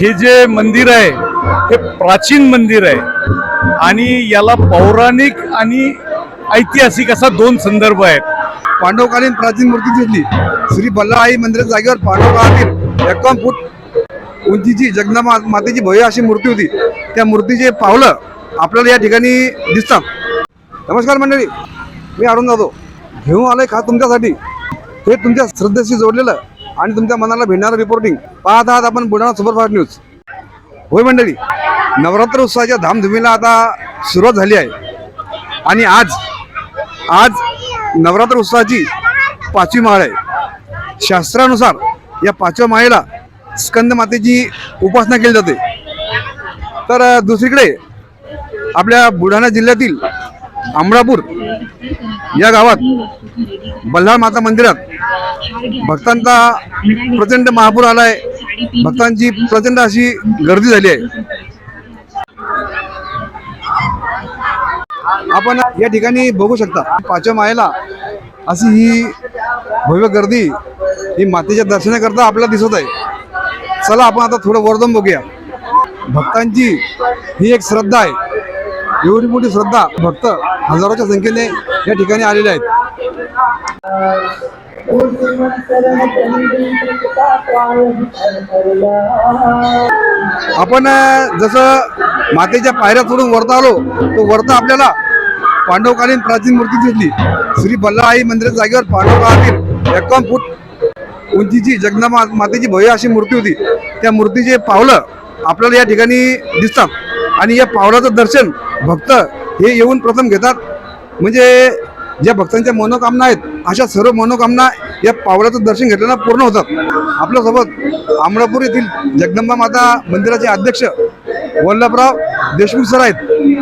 हे जे मंदिर आहे हे प्राचीन मंदिर आहे. आणि याला पौराणिक आणि ऐतिहासिक असा दोन संदर्भ आहेत. पांडवकालीन प्राचीन मूर्ती दिसली श्री बल्लाळाई मंदिराच्या जागेवर पांडवकाळातील एकावन्न फूट उंचीची जगदंबा मातेची भव्य अशी मूर्ती होती. त्या मूर्तीचे पावलं आपल्याला या ठिकाणी दिसतात. नमस्कार मंडळी मी अरुण जाधव. घेऊन आलोय का तुमच्यासाठी? हे तुमच्या श्रद्धेशी जोडलेलं आणि तुमच्या मनाला भिडणारं रिपोर्टिंग पाहत आहात आपण बुलढाणा सुपरफास्ट न्यूज. होय मंडळी नवरात्र उत्सवाच्या धामधुमीला आता सुरुवात झाली आहे. आणि आज आज नवरात्र उत्सवाची पाचवी माळ आहे. शास्त्रानुसार या पाचव्या माळेला स्कंदमातेची उपासना केली जाते. तर दुसरीकडे आपल्या बुलढाणा जिल्ह्यातील अमरापूर या गावात बल्हाळ माता मंदिरात भक्तांचा प्रचंड महापूर आलाय. भक्तांची प्रचंड अशी गर्दी झाली आहे. आपण या ठिकाणी बघू शकता पाचव्या मायेला अशी ही भव्य गर्दी ही मातेच्या दर्शनाकरता आपल्याला दिसत आहे. चला आपण आता थोडं वर्धन बघूया. भक्तांची ही एक श्रद्धा आहे. एवढी मोठी श्रद्धा भक्त हजारोच्या संख्येने या ठिकाणी आलेले आहेत. आपण जसं मातेच्या पायऱ्या सोडून वरता आलो तो वरता आपल्याला पांडवकालीन प्राचीन मूर्ती दिसली. श्री बल्लाई मंदिराच्या जागेवर पांडवकालीन एकावन्न फूट उंचीची जगदंबा मातेची भव्य अशी मूर्ती होती. त्या मूर्तीचे पावलं आपल्याला या ठिकाणी दिसतात. आणि या पावलाचं दर्शन भक्त हे येऊन प्रथम घेतात. म्हणजे ज्या भक्तांच्या मनोकामना आहेत अशा सर्व मनोकामना या पावलाचं दर्शन घेतल्यानं पूर्ण होतात. आपल्यासोबत आमळापूर येथील जगदंबा माता मंदिराचे अध्यक्ष वल्लभराव देशमुख सर आहेत.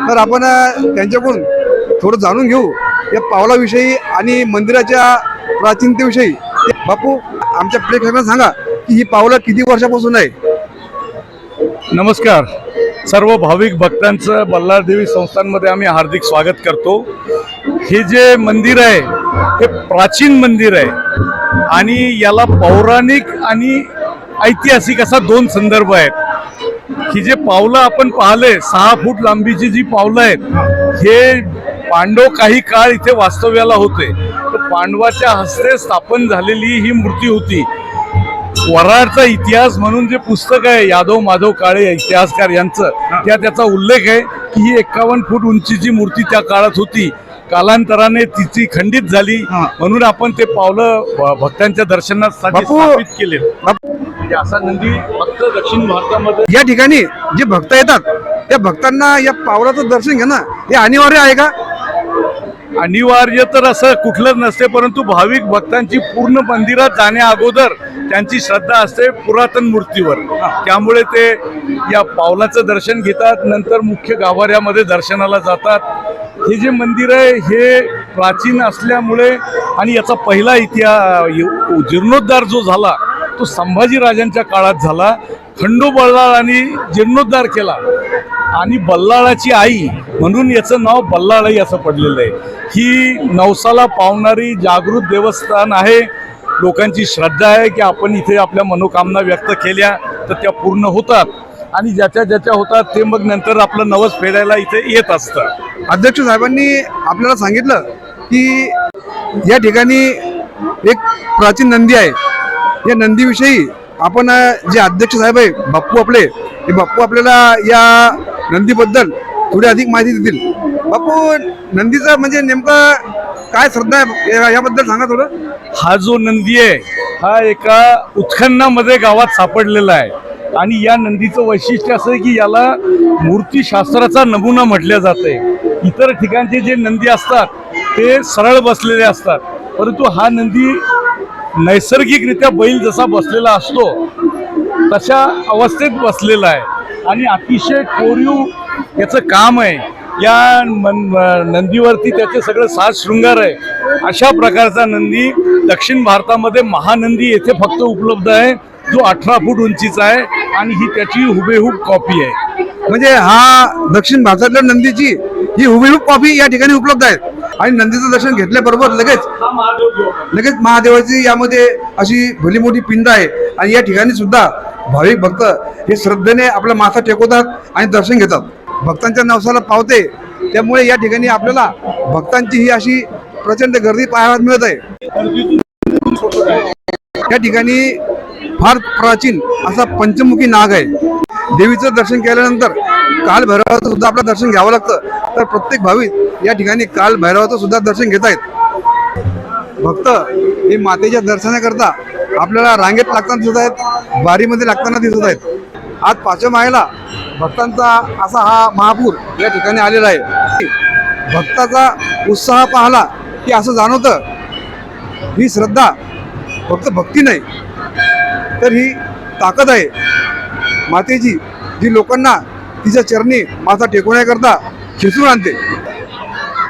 तर आपण त्यांच्याकडून थोडं जाणून घेऊ या पावलाविषयी आणि मंदिराच्या प्राचीनतेविषयी. बापू आमच्या प्रेक्षकांना सांगा की ही पावलं किती वर्षापासून आहे? नमस्कार. सर्व भाविक भक्तांचं बल्लारदेवी संस्थांमध्ये आम्ही हार्दिक स्वागत करतो. हे जे मंदिर आहे हे प्राचीन मंदिर आहे. आणि याला पौराणिक आणि ऐतिहासिक असा दोन संदर्भ आहेत. ही जे पावलं आपण पाहिले सहा फूट लांबीची जी पावलं आहेत हे पांडव काही काळ इथे वास्तव्याला होते. तर पांडवाच्या हस्ते स्थापन झालेली ही मूर्ती होती. वराडचा इतिहास म्हणून जे पुस्तक आहे यादव माधव काळे इतिहासकार यांचं त्या त्याचा उल्लेख आहे की ही एक्कावन्न फूट उंचीची मूर्ती त्या काळात होती. कालांतराने तिची खंडित झाली. म्हणून आपण ते पावलं भक्तांच्या दर्शनासाठी. स्थापित केले. म्हणजे असा नंदी फक्त दक्षिण भारतामध्ये या ठिकाणी जे भक्त येतात त्या भक्तांना या पावलाचं दर्शन घेणं हे अनिवार्य आहे का? अनिवार्य तर असं कुठलंच नसते परंतु भाविक भक्तांची पूर्ण मंदिरात जाण्या अगोदर त्यांची श्रद्धा असते पुरातन मूर्तीवर. त्यामुळे ते या पावलाचं दर्शन घेतात नंतर मुख्य गाभाऱ्यामध्ये दर्शनाला जातात. हे जे मंदिर आहे हे प्राचीन असल्यामुळे आणि याचा पहिला इतिहास जीर्णोद्धार जो झाला तो संभाजीराजांच्या काळात झाला. खंडू बल्लाळांनी जीर्णोद्धार केला. आणि बल्लाळाची आई म्हणून याचं नाव बल्लाळाई असं पडलेलं आहे. ही नवसाला पावणारी जागृत देवस्थान आहे. लोकांची श्रद्धा आहे की आपण इथे आपल्या मनोकामना व्यक्त केल्या तर त्या पूर्ण होतात. आणि ज्याच्या ज्याच्या होतात ते मग नंतर आपलं नवस फेडायला इथे येत असतं. अध्यक्ष साहेबांनी आपल्याला सांगितलं की या ठिकाणी एक प्राचीन नंदी आहे. या नंदीविषयी आपण जे अध्यक्ष साहेब आहे बाप्पू आपले हे बाप्पू आपल्याला या नंदीबद्दल थोडी अधिक माहिती देतील. बाप्पू नंदीचं म्हणजे नेमकं काय श्रद्धा आहे? याबद्दल सांगा थोडं. हा जो नंदी आहे हा एका उत्खननामध्ये गावात सापडलेला आहे. आणि या नंदीचं वैशिष्ट्य असं आहे की याला मूर्तीशास्त्राचा नमुना म्हटल्या जाते. इतर ठिकाणचे जे नंदी असतात ते सरळ बसलेले असतात. परंतु हा नंदी नैसर्गिकरित्या बैल जसा बसलेला असतो तशा अवस्थेत बसलेला आहे. आणि अतिशय कोरीव याचं काम आहे. या मन- नंदीवरती त्याचे सगळं साज शृंगार आहे. अशा प्रकारचा नंदी दक्षिण भारतामध्ये महानंदी येथे फक्त उपलब्ध आहे. जो अठरा फूट उंचीचा आहे आणि ही त्याची हुबेहूब कॉपी आहे. म्हणजे हा दक्षिण भारतातल्या नंदीची ही हुबेहूब कॉपी या ठिकाणी उपलब्ध आहे. आणि नंदीचं दर्शन घेतल्याबरोबर लगेच लगेच महादेवाची यामध्ये अशी भली मोठी पिंड आहे. आणि या ठिकाणी सुद्धा भाविक भक्त हे श्रद्धेने आपला माथा टेकवतात आणि दर्शन घेतात. भक्तांच्या नवसाला पावते. त्यामुळे या ठिकाणी आपल्याला भक्तांची ही अशी प्रचंड गर्दी पाहायला मिळत आहे. या ठिकाणी फार प्राचीन असा पंचमुखी नाग आहे. देवीचं दर्शन केल्यानंतर काल भैरवाचं सुद्धा आपलं दर्शन घ्यावं लागतं. तर प्रत्येक भाविक या ठिकाणी काल भैरवाचं सुद्धा दर्शन घेत आहेत भक्त हे मातेच्या दर्शनाकरता आपल्याला रांगेत लागताना दिसत आहेत बारीमध्ये लागताना दिसत आहेत. आज पाचव्या माहेला भक्तांचा असा हा महापूर या ठिकाणी आलेला आहे. भक्ताचा उत्साह पाहला की असं जाणवतं ही श्रद्धा फक्त भक्ती नाही तर ही ताकद आहे. मातेची जी लोकांना तिच्या चरणी माथा टेकवण्याकरता खेचून आणते.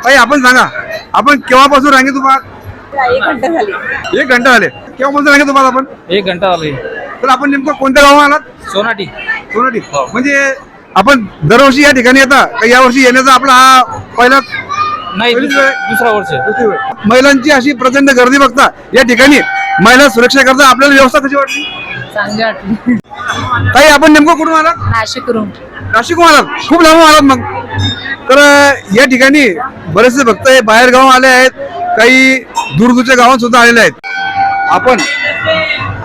ताई आपण सांगा आपण केव्हापासून रांगेत उभा? एक घंटा झाली. एक घंटा झाले. केव्हापासून रांगेत उभा आपण? एक घंटा आलोय तर आपण नेमकं कोणत्या गावात आलात? सोनाटी. सोनाटी. म्हणजे आपण दरवर्षी या ठिकाणी येता का यावर्षी येण्याचा आपला हा पहिला नाही दुसरा वर्ष. दुसरी वेळ. महिलांची अशी प्रचंड गर्दी बघता या ठिकाणी महिला सुरक्षा करता आपल्याला व्यवस्था कशी वाटली? चांगली वाटली. ताई आपण नेमकं कुठून आलात? नाशिकवरून. नाशिकहून आलात. खूप लांबून आलात मग. तर अं, या ठिकाणी बरेचसे भक्त हे बाहेर गाव आले आहेत. काही दूरदूरच्या गावात सुद्धा आलेले आहेत. आपण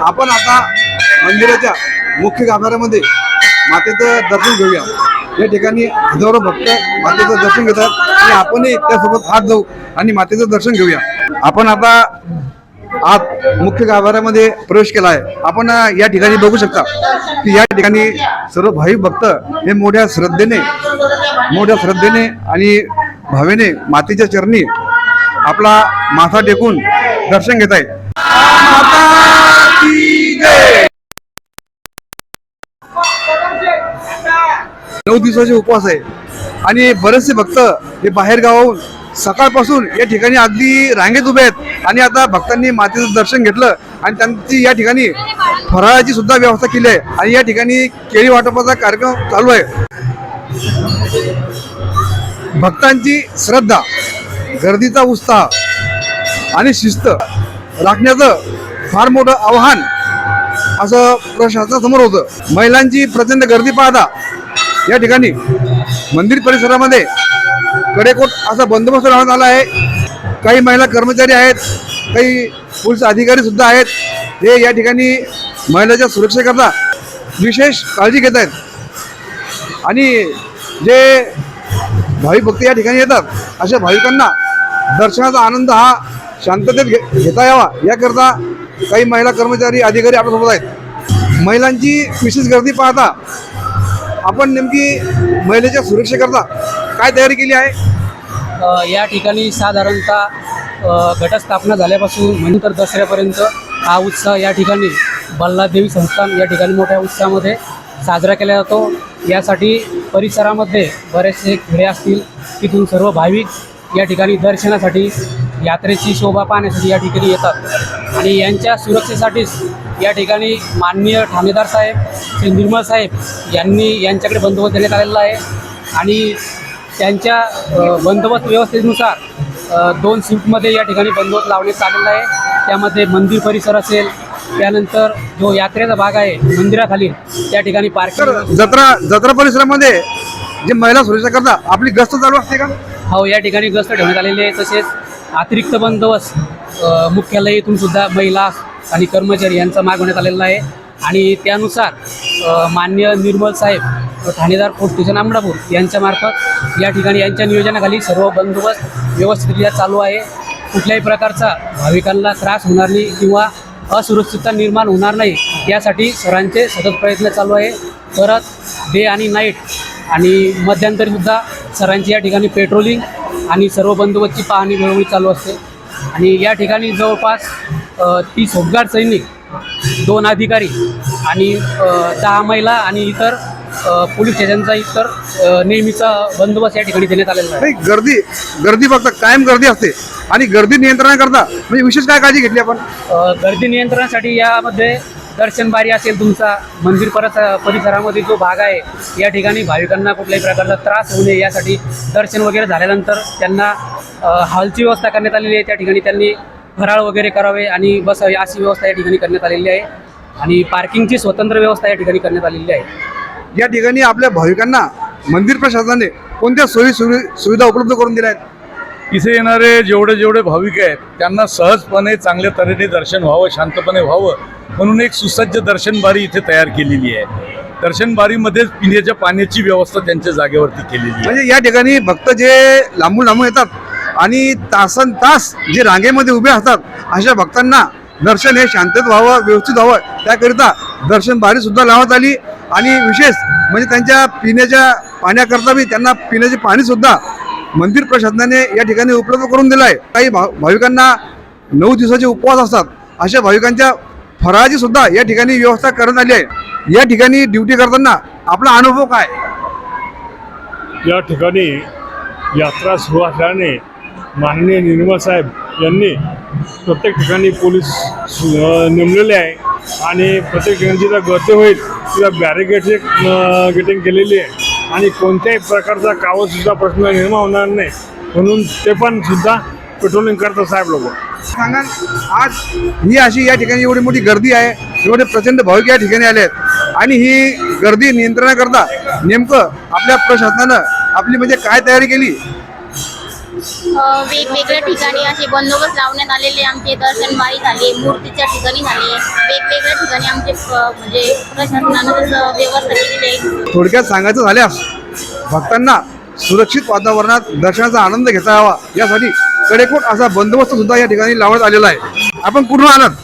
आपण आता मंदिराच्या मुख्य गाभाऱ्यामध्ये मातेचं दर्शन घेऊया. या ठिकाणी हजारो भक्त मातेचं दर्शन घेतात आणि आपणही त्यासोबत हात जाऊ आणि मातेचं दर्शन घेऊया. आपण आता आत मुख्य गाभाऱ्यामध्ये प्रवेश केला आहे. आपण या ठिकाणी बघू शकता की या ठिकाणी सर्व भाविक भक्त हे मोठ्या श्रद्धेने मोठ्या श्रद्धेने आणि भावेने मातेच्या चरणी आपला माथा टेकून दर्शन घेत आहे नऊ दिवसाचे उपवास आहे. आणि बरेचसे भक्त हे बाहेर गावाहून सकाळपासून या ठिकाणी अगदी रांगेत उभे आहेत आणि आता भक्तांनी मातेचं दर्शन घेतलं आणि त्यांची या ठिकाणी फराळाची सुद्धा व्यवस्था केली आहे आणि या ठिकाणी केळी वाटपाचा कार्यक्रम चालू आहे. भक्तांची श्रद्धा गर्दीचा उत्साह आणि शिस्त राखण्याचं फार मोठं आव्हान असं प्रशासनासमोर होतं. महिलांची प्रचंड गर्दी पाहता या ठिकाणी मंदिर परिसरामध्ये कडेकोट असा बंदोबस्त लावण्यात आला आहे. काही महिला कर्मचारी आहेत काही पोलीस अधिकारी सुद्धा आहेत. हे या ठिकाणी महिलाच्या सुरक्षेकरता विशेष काळजी घेत आहेत. आणि जे भाविक भक्त या ठिकाणी येतात अशा भाविकांना दर्शनाचा आनंद हा शांततेत घे घेता यावा. याकरता काही महिला कर्मचारी अधिकारी आपल्यासोबत आहेत. महिलांची विशेष गर्दी पाहता आपण नेमकी महिलेच्या सुरक्षेकरता काय तयारी केली आहे? या ठिकाणी साधारणतः घटस्थापना झाल्यापासून तर दसऱ्यापर्यंत हा उत्सव या ठिकाणी बल्लादेवी संस्थान या ठिकाणी मोठ्या उत्साहामध्ये साजरा केला जातो. यासाठी परिसरामध्ये बरेचसे खेडे असतील तिथून सर्व भाविक या ठिकाणी दर्शनासाठी यात्रेची शोभा पाहण्यासाठी या ठिकाणी येतात. आणि यांच्या सुरक्षेसाठीच या ठिकाणी माननीय ठाणेदार साहेब श्री निर्मळ साहेब यांनी यांच्याकडे बंदोबस्त देण्यात आलेला आहे. आणि त्यांच्या बंदोबस्त व्यवस्थेनुसार दोन शिफ्टमध्ये या ठिकाणी बंदोबस्त लावण्यात आलेला आहे. त्यामध्ये मंदिर परिसर असेल त्यानंतर जो यात्रेचा भाग आहे मंदिराखाली त्या ठिकाणी पार्किंग जत्रा जत्रा परिसरामध्ये जे महिला सुरक्षा करता आपली गस्त चालू असते का? हो या ठिकाणी गस्त ठेवण्यात आलेली आहे. तसेच अतिरिक्त बंदोबस्त मुख्यालयातून सुद्धा महिला आणि कर्मचारी यांचा मागवण्यात आलेला आहे. आणि त्यानुसार मान्य निर्मल साहेब ठाणेदार पोस्ट स्टेशन यांच्यामार्फत या ठिकाणी यांच्या नियोजनाखाली सर्व बंदोबस्त व्यवस्थितरित्या चालू आहे. कुठल्याही प्रकारचा भाविकांना त्रास होणार नाही किंवा असुरक्षितता निर्माण होणार नाही यासाठी सरांचे सतत प्रयत्न चालू आहे. परत डे आणि नाईट आणि मध्यंतरीसुद्धा सरांची या ठिकाणी पेट्रोलिंग आणि सर्व बंदोबस्तची पाहणी वेळोवेळी चालू असते. आणि या ठिकाणी जवळपास तीस होमगार्ड सैनिक दोन अधिकारी आणि दहा महिला आणि इतर पोलीस स्टेशनचा इतर नेहमीचा बंदोबस्त या ठिकाणी देण्यात आलेला आहे. गर्दी गर्दी फक्त कायम गर्दी असते आणि गर्दी नियंत्रणाकरता म्हणजे विशेष काय काळजी घेतली आपण? गर्दी नियंत्रणासाठी यामध्ये दर्शन बारी असेल तुमचा मंदिर परस परिसरामध्ये जो भाग आहे या ठिकाणी भाविकांना कुठल्याही प्रकारचा त्रास होऊ नये यासाठी दर्शन वगैरे झाल्यानंतर त्यांना हॉलची व्यवस्था करण्यात आलेली आहे त्या ठिकाणी त्यांनी फराळ वगैरे करावे आणि बसावे अशी व्यवस्था या ठिकाणी करण्यात आलेली आहे. आणि पार्किंगची स्वतंत्र व्यवस्था या ठिकाणी करण्यात आलेली आहे. या ठिकाणी आपल्या भाविकांना मंदिर प्रशासनाने कोणत्या सोयी सुवि- सुविधा उपलब्ध करून दिल्या आहेत? इथे येणारे जेवढे जेवढे भाविक आहेत त्यांना सहजपणे चांगल्या तऱ्हेने दर्शन व्हावं शांतपणे व्हावं म्हणून एक सुसज्ज दर्शन बारी इथे तयार केलेली आहे. दर्शन बारीमध्येच पिण्याच्या पाण्याची व्यवस्था त्यांच्या जागेवरती केलेली आहे. म्हणजे या ठिकाणी भक्त जे लांबून लांबून येतात आणि तासन तास जे रांगेमध्ये उभे असतात अशा भक्तांना दर्शन हे शांतत व्हावं व्यवस्थित व्हावं. त्याकरिता दर्शन बारी सुद्धा लावत आली. आणि विशेष म्हणजे त्यांच्या पिण्याच्या पाण्याकरता बी त्यांना पिण्याचे पाणीसुद्धा मंदिर प्रशासनाने या ठिकाणी उपलब्ध करून दिलं आहे काही भाव भाविकांना नऊ दिवसाचे उपवास असतात. अशा भाविकांच्या फराळाची सुद्धा या ठिकाणी व्यवस्था करण्यात आली आहे. या ठिकाणी ड्युटी करताना आपला अनुभव काय? या ठिकाणी यात्रा सुरू असल्याने माननीय निर्मल साहेब यांनी प्रत्येक ठिकाणी पोलीस नेमलेले आहे आणि प्रत्येक ठिकाणी जिथं गर्दी होईल तिथं बॅरिकेडची गेटिंग केलेली आहे. आणि कोणत्याही प्रकारचा कावतसुद्धा प्रश्न निर्माण होणार नाही. म्हणून ते पण सुद्धा पेट्रोलिंग करतात साहेब लोक. सांगा आज ही अशी या ठिकाणी एवढी मोठी गर्दी आहे एवढे प्रचंड भाविक या ठिकाणी आले आहेत. आणि ही गर्दी नियंत्रणाकरता नेमकं आपल्या प्रशासनानं आपली म्हणजे काय तयारी केली? वेगवेगळ्या ठिकाणी असे बंदोबस्त लावण्यात आलेले आमचे दर्शनबाई झाले मूर्तीच्या ठिकाणी झाले वेगवेगळ्या ठिकाणी आमचे म्हणजे प्रशासनानं व्यवस्था केलेली आहे. थोडक्यात सांगायचं झाल्यास भक्तांना सुरक्षित वातावरणात दर्शनाचा आनंद घेता यावा यासाठी कडेकोट असा बंदोबस्त सुद्धा या ठिकाणी लावण्यात आलेला आहे. आपण कुठून आनंद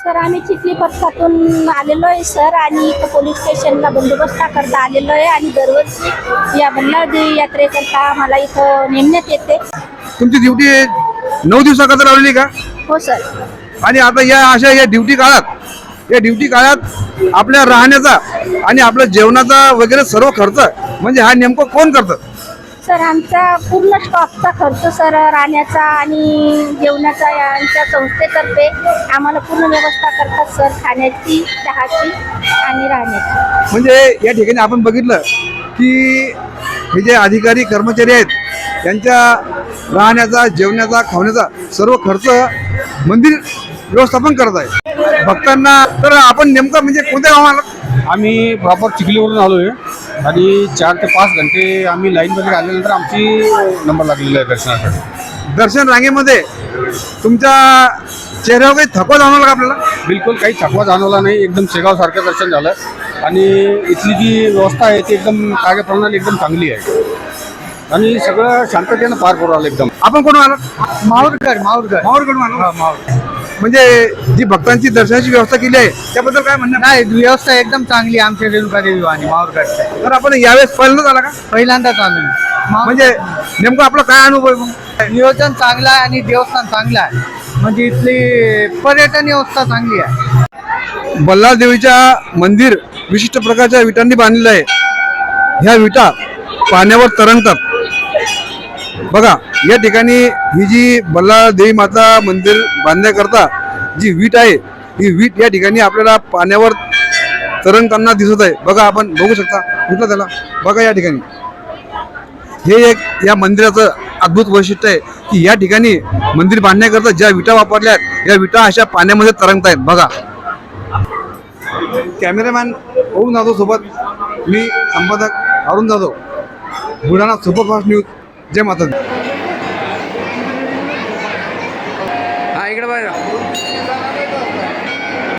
सर आम्ही चिखली पथकातून आलेलो आहे सर आणि इथं पोलीस स्टेशनला बंदोबस्ता करता आलेलो आहे आणि दरवर्षी या बल्लादेवी यात्रेकरता आम्हाला इथं नेमण्यात येते. तुमची ड्युटी नऊ दिवसाकरता लावलेली का? हो सर. आणि आता या अशा या ड्युटी काळात या ड्युटी काळात आपल्या राहण्याचा आणि आपल्या जेवणाचा वगैरे सर्व खर्च म्हणजे हा नेमकं कोण करतं? सर आमचा पूर्ण स्टॉकचा खर्च सर राहण्याचा आणि जेवणाचा यांच्या संस्थेतर्फे आम्हाला पूर्ण व्यवस्था करतात सर खाण्याची चहाची आणि राहण्याची. म्हणजे या ठिकाणी आपण बघितलं की हे जे अधिकारी कर्मचारी आहेत त्यांच्या राहण्याचा जेवण्याचा खावण्याचा सर्व खर्च मंदिर व्यवस्थापन करत आहे भक्तांना तर आपण नेमकं म्हणजे कोणत्या गावाला आम्ही प्रॉपर चिखलीवरून आलो आहे आणि चार ते पाच घंटे आम्ही लाईनमध्ये आल्यानंतर आमची नंबर लागलेला आहे दर्शनासाठी. दर्शन रांगेमध्ये तुमच्या चेहऱ्यावर काही थकवा जाणवला का आपल्याला? बिलकुल काही थकवा जाणवला नाही. एकदम शेगावसारखं दर्शन झालं. आणि इथली जी व्यवस्था आहे ती एकदम कार्यप्रणाली एकदम चांगली आहे. आणि सगळं शांततेनं पार करू आलं एकदम. आपण कोण आलात? माहूरगड माहूरगड माहूरकडून आलो. म्हणजे जी भक्तांची दर्शनाची व्यवस्था केली आहे त्याबद्दल काय म्हणणं? नाही व्यवस्था एकदम चांगली आहे आमच्या रेणुका देवी आणि माहूरगडच्या तर आपण यावेळेस पहिल्यांदाच आला का? पहिल्यांदाच आलो म्हणजे नेमकं आपला काय अनुभव आहे मग? नियोजन चांगलं आहे आणि देवस्थान चांगलं आहे. म्हणजे इथली पर्यटन व्यवस्था चांगली आहे. बल्लाळ देवीच्या मंदिर विशिष्ट प्रकारच्या विटांनी बांधलेलं आहे. ह्या विटा पाण्यावर तरंगतात. बघा या ठिकाणी ही जी बल्लाळ देवी माता मंदिर बांधण्याकरता जी वीट आहे ही वीट या ठिकाणी आपल्याला पाण्यावर तरंगताना दिसत आहे. बघा आपण बघू शकता कुठलं त्याला? बघा या ठिकाणी. हे एक या मंदिराचं अद्भुत वैशिष्ट्य आहे की या ठिकाणी मंदिर बांधण्याकरता ज्या विटा वापरल्या आहेत या विटा अशा पाण्यामध्ये तरंगत आहेत. बघा. कॅमेरामॅन ओम जाधव सोबत मी संपादक Arun Jadhav. Buldhana superfast news. जय माता दी. हा इकडे बघा